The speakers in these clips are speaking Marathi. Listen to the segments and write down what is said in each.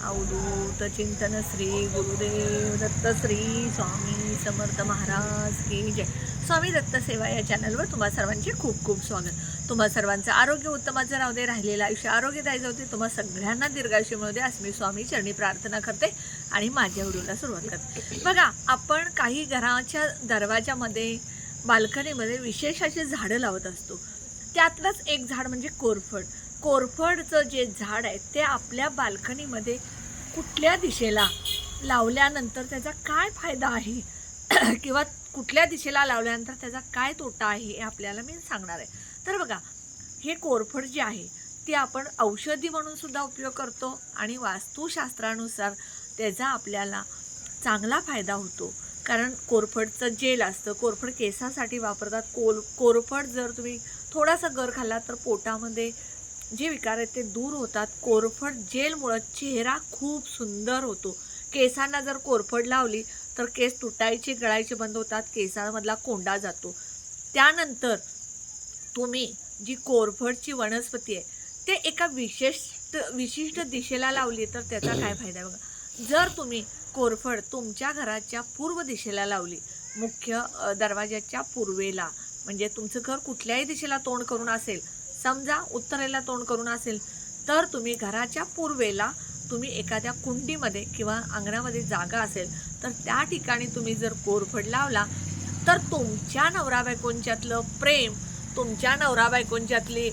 अवधूत चिंतन श्री गुरुदेव दत्त श्री स्वामी समर्थ महाराज की जय स्वामी दत्त सेवा या चॅनलवर तुम्हा सर्वांचे खूप खूप स्वागत तुम्हा सर्वांचं आरोग्य उत्तमाचं राहू दे राहिलेलं आयुष्य आरोग्यदायी जाऊ दे तुम्हा सगळ्यांना दीर्घायुष्य मिळू दे असं मी स्वामी चरणी प्रार्थना करते आणि माझ्या व्हिडिओला सुरुवात करते बघा आपण काही घराच्या दरवाजामध्ये बाल्कनीमध्ये विशेष अशी झाडं लावत असतो त्यातलंच एक झाड म्हणजे कोरफड कोरफडचं जे झाड आहे ते आपल्या बाल्कनीमध्ये कुठल्या दिशेला लावल्यानंतर त्याचा काय फायदा आहे? किंवा कुठल्या दिशेला लावल्यानंतर त्याचा काय तोटा आहे हे आपल्याला मी सांगणार आहे. तर बघा हे कोरफड जे आहे ते आपण औषधी म्हणून सुद्धा उपयोग करतो आणि वास्तुशास्त्रानुसार त्याचा आपल्याला चांगला फायदा होतो. कारण कोरफडचं जेल असतं कोरफड केसासाठी वापरतात. कोल कोरफड जर तुम्ही थोडासा गर खाल्ला तर पोटामध्ये जे विकार आहेत ते दूर होतात कोरफड जेलमुळं चेहरा खूप सुंदर होतो. केसांना जर कोरफड लावली तर केस तुटायचे गळायचे बंद होतात केसांमधला कोंडा जातो. त्यानंतर तुम्ही जी कोरफडची वनस्पती आहे ते एका विशिष्ट विशिष्ट दिशेला लावली तर त्याचा काय फायदा आहे बघा. जर तुम्ही कोरफड तुमच्या घराच्या पूर्व दिशेला लावली मुख्य दरवाज्याच्या दरवाजाच्या पूर्वेला म्हणजे तुमचं घर कुठल्याही दिशेला तोंड करून असेल समजा उत्तरेला तोंड करून असेल तर तुम्ही घराच्या पूर्वेला तुम्ही एखाद्या कुंडीमध्ये किंवा अंगणामध्ये जागा असेल तर त्या ठिकाणी तुम्ही जर कोरफड लावला तर तुमच्या नवरा बायकोंच्यातलं प्रेम तुमच्या नवरा बायकोंच्यातली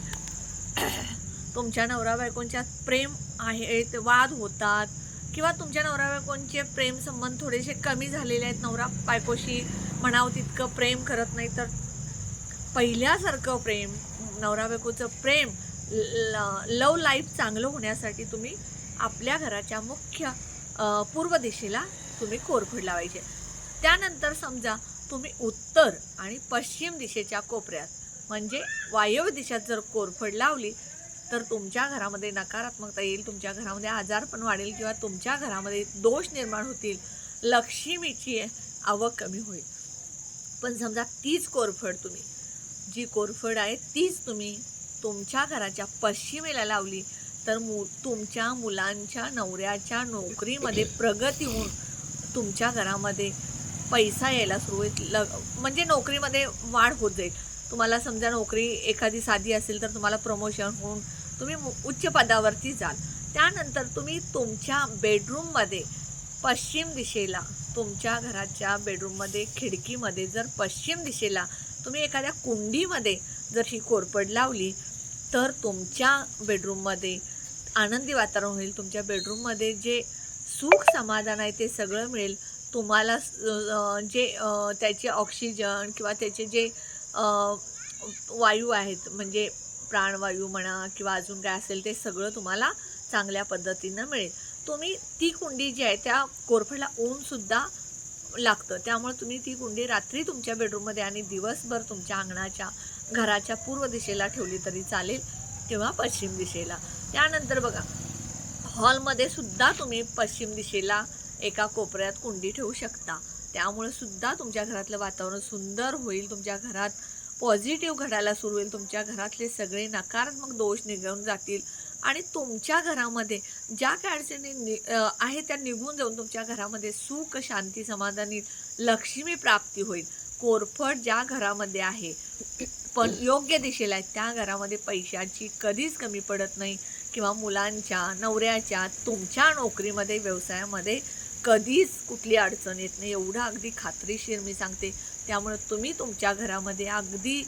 तुमच्या नवरा बायकोंच्यात प्रेम आहे ते वाद होतात किंवा तुमच्या नवरा बायकोंचे प्रेम संबंध थोडेसे कमी झालेले आहेत नवरा बायकोशी म्हणावं तितकं प्रेम करत नाही तर पहिल्यासारखं प्रेम नवरा बायकोचं प्रेम लव लाईफ चांगलं होण्यासाठी तुम्ही आपल्या घराच्या मुख्य पूर्व दिशेला तुम्ही कोरफड लावायचे. त्यानंतर समजा तुम्ही उत्तर आणि पश्चिम दिशेच्या कोपऱ्यात म्हणजे वायव्य दिशेत जर कोरफड लावली तर तुमच्या घरामध्ये नकारात्मकता येईल तुमच्या घरामध्ये आजार पण वाढेल किंवा तुमच्या घरामध्ये दोष निर्माण होतील लक्ष्मीची आवक कमी होईल. पण समजा तीच कोरफड तुम्ही जी कोरफड आहे तीच तुम्ही तुमच्या घराच्या पश्चिमेला लावली. तर मु तुमच्या मुलांच्या नवऱ्याच्या नोकरीमध्ये प्रगती होऊन तुमच्या घरामध्ये पैसा यायला सुरू होईल. ल म्हणजे नोकरीमध्ये वाढ होत जाईल. तुम्हाला समजा नोकरी एखादी साधी असेल तर तुम्हाला प्रमोशन होऊन तुम्ही मु- उच्च पदावरती जाल. त्यानंतर तुम्ही तुमच्या बेडरूममध्ये पश्चिम दिशेला तुमच्या घराच्या बेडरूममध्ये खिडकीमध्ये जर पश्चिम दिशेला तुम्ही एखाद्या कुंडीमध्ये जर ही कोरपड लावली तर तुमच्या बेडरूममध्ये आनंदी वातावरण होईल. तुमच्या बेडरूममध्ये जे सुख समाधान आहे ते सगळं मिळेल. तुम्हाला जे त्याचे ऑक्सिजन किंवा त्याचे जे वायू आहेत म्हणजे प्राणवायू म्हणा किंवा अजून काय असेल ते सगळं तुम्हाला चांगल्या पद्धतीनं मिळेल. तुम्ही ती कुंडी जी आहे त्या कोरफडला ऊनसुद्धा लागतं. त्यामुळे तुम्ही ती कुंडी रात्री तुमच्या बेडरूममध्ये आणि दिवसभर तुमच्या अंगणाच्या घराच्या पूर्व दिशेला ठेवली तरी चालेल किंवा पश्चिम दिशेला. त्यानंतर बघा हॉलमध्ये सुद्धा तुम्ही पश्चिम दिशेला एका कोपऱ्यात कुंडी ठेवू शकता. त्यामुळे सुद्धा तुमच्या घरातलं वातावरण सुंदर होईल तुमच्या घरात पॉझिटिव्ह घडायला सुरू होईल तुमच्या घरातले सगळे नकारात्मक दोष निघून जातील आणि तुमच्या घरामध्ये ज्या काय अडचणी नि त्या निघून जाऊन तुमच्या घरामध्ये सुख शांती समाधानी लक्ष्मी प्राप्ती होईल. कोरफड ज्या घरामध्ये आहे पण योग्य दिशेला आहे त्या घरामध्ये पैशाची कधीच कमी पडत नाही किंवा मुलांच्या नवऱ्याच्या तुमच्या नोकरीमध्ये व्यवसायामध्ये कधीच कुठली अडचण येत नाही. एवढं अगदी खात्रीशीर मी सांगते. त्यामुळे तुम्ही तुमच्या घरामध्ये अगदी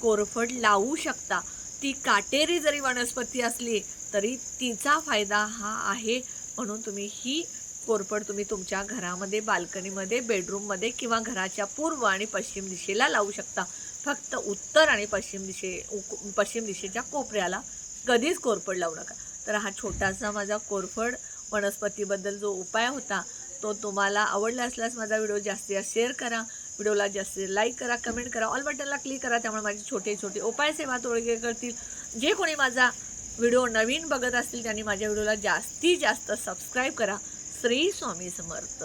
कोरफड लावू शकता. ती काटेरी जरी वनस्पती असली तरी तिचा फायदा हा आहे म्हणून तुम्ही ही कोरफड तुम्ही तुमच्या घरामध्ये बाल्कनीमध्ये बेडरूममध्ये किंवा घराच्या पूर्व आणि पश्चिम दिशेला लावू शकता. फक्त उत्तर आणि पश्चिम दिशे उक- पश्चिम दिशेच्या कोपऱ्याला कधीच कोरफड लावू नका. तर हा छोटासा माझा कोरफड वनस्पतीबद्दल जो उपाय होता तो तुम्हाला आवडला असल्यास माझा व्हिडिओ जास्तीत जास्त शेअर करा. व्हिडिओला जास्त लाईक करा कमेंट करा ऑल बटनला क्लिक करा त्यामुळे माझे छोटे छोटे उपाय सेवा तोडगे करतील. जे कोणी माझा व्हिडिओ नवीन बघत असतील त्यांनी माझ्या व्हिडिओला जास्तीत जास्त सबस्क्राईब करा. श्री स्वामी समर्थ.